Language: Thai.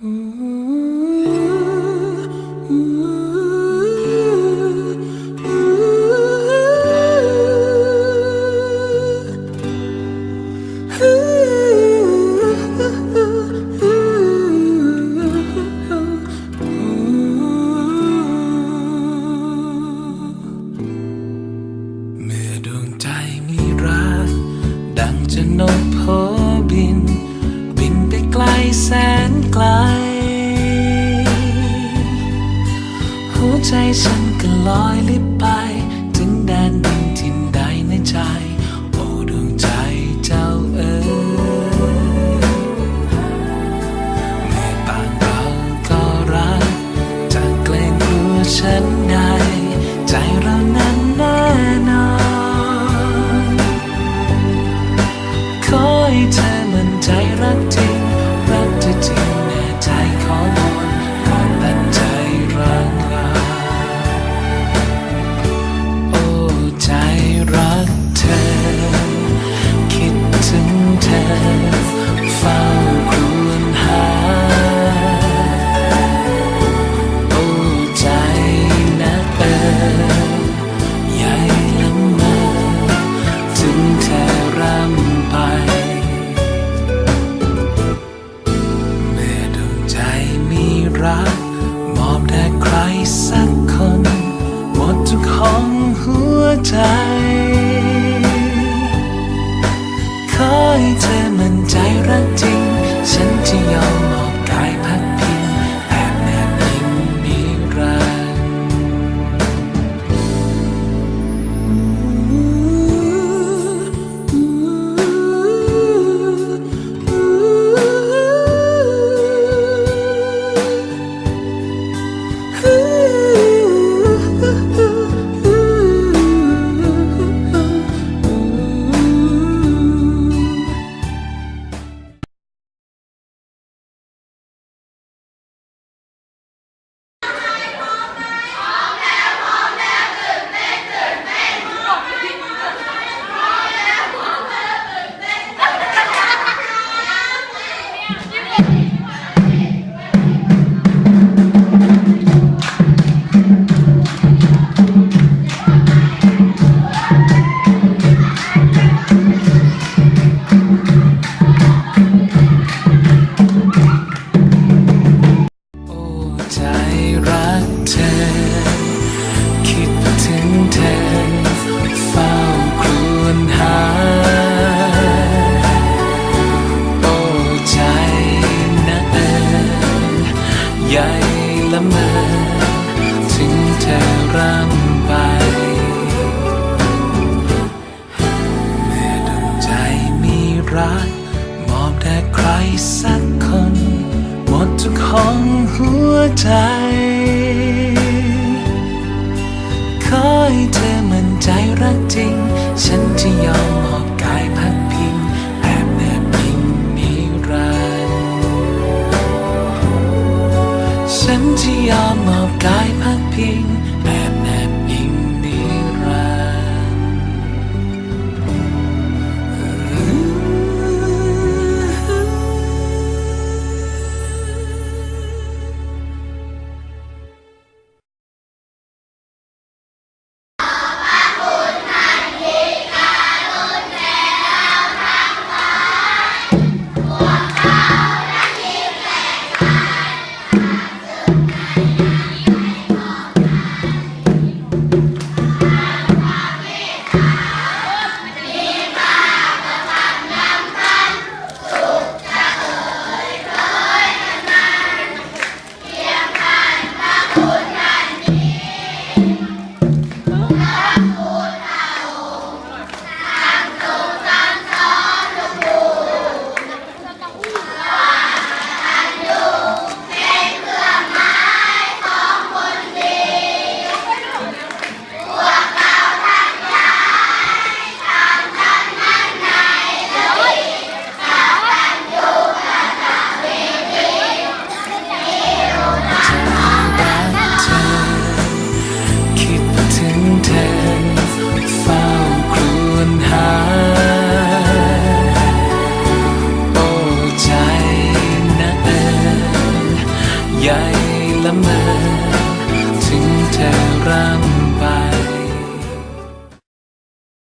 เแสนไกล หัวใจฉันก็ลอยลิบไป ถึงแดนดินทินใดในใจ โอ้ดวงใจเจ้าเอ๋ยเมื่อต่างเราก็รักจะเกรงกลัวฉันใดใจร รักมอบแด่ใครสักคน หมดทุกห้องหัวใจ ขอให้เธอมั่นใจรักจริง ฉันจะยอมมอบกายพักพิงแอบแนบพิงนิรันดร์ฉันจะยอมมอบกายพักพิง da.